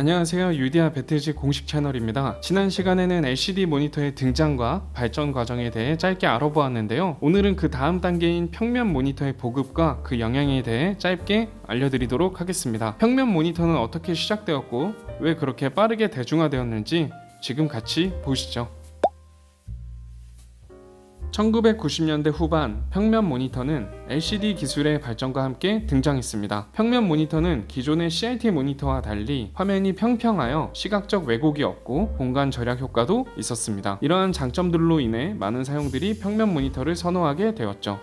안녕하세요. 유디아 배틀지 공식 채널입니다. 지난 시간에는 LCD 모니터의 등장과 발전 과정에 대해 짧게 알아보았는데요. 오늘은 그 다음 단계인 평면 모니터의 보급과 그 영향에 대해 짧게 알려드리도록 하겠습니다. 평면 모니터는 어떻게 시작되었고 왜 그렇게 빠르게 대중화되었는지 지금 같이 보시죠. 1990년대 후반 평면 모니터는 LCD 기술의 발전과 함께 등장했습니다. 평면 모니터는 기존의 CRT 모니터와 달리 화면이 평평하여 시각적 왜곡이 없고 공간 절약 효과도 있었습니다. 이러한 장점들로 인해 많은 사용들이 평면 모니터를 선호하게 되었죠.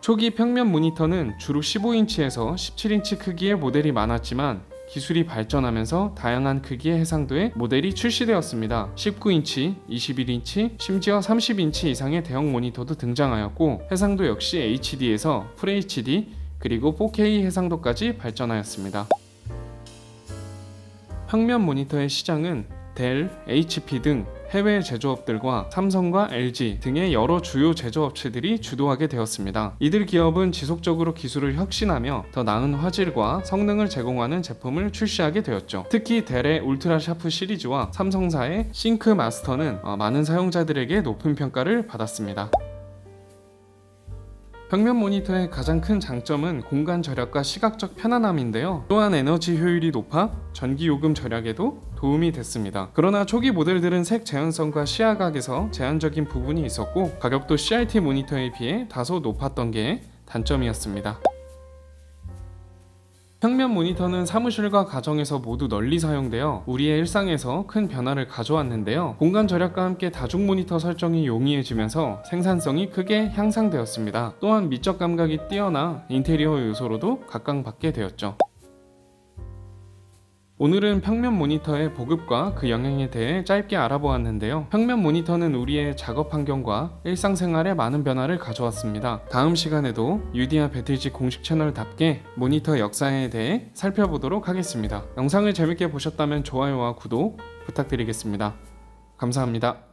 초기 평면 모니터는 주로 15인치에서 17인치 크기의 모델이 많았지만 기술이 발전하면서 다양한 크기의 해상도의 모델이 출시되었습니다. 19인치, 21인치, 심지어 30인치 이상의 대형 모니터도 등장하였고 해상도 역시 HD에서 FHD 그리고 4K 해상도까지 발전하였습니다. 평면 모니터의 시장은 델, HP 등 해외 제조업들과 삼성과 LG 등의 여러 주요 제조업체들이 주도하게 되었습니다. 이들 기업은 지속적으로 기술을 혁신하며 더 나은 화질과 성능을 제공하는 제품을 출시하게 되었죠. 특히 델의 울트라 샤프 시리즈와 삼성사의 싱크 마스터는 어, 많은 사용자들에게 높은 평가를 받았습니다. 평면 모니터의 가장 큰 장점은 공간 절약과 시각적 편안함인데요. 또한 에너지 효율이 높아 전기 요금 절약에도 도움이 됐습니다. 그러나 초기 모델들은 색 재현성과 시야각에서 제한적인 부분이 있었고 가격도 CRT 모니터에 비해 다소 높았던 게 단점이었습니다. 평면 모니터는 사무실과 가정에서 모두 널리 사용되어 우리의 일상에서 큰 변화를 가져왔는데요. 공간 절약과 함께 다중 모니터 설정이 용이해지면서 생산성이 크게 향상되었습니다. 또한 미적 감각이 뛰어나 인테리어 요소로도 각광받게 되었죠. 오늘은 평면 모니터의 보급과 그 영향에 대해 짧게 알아보았는데요. 평면 모니터는 우리의 작업 환경과 일상생활에 많은 변화를 가져왔습니다. 다음 시간에도 유디아 배틀지 공식 채널답게 모니터 역사에 대해 살펴보도록 하겠습니다. 영상을 재밌게 보셨다면 좋아요와 구독 부탁드리겠습니다. 감사합니다.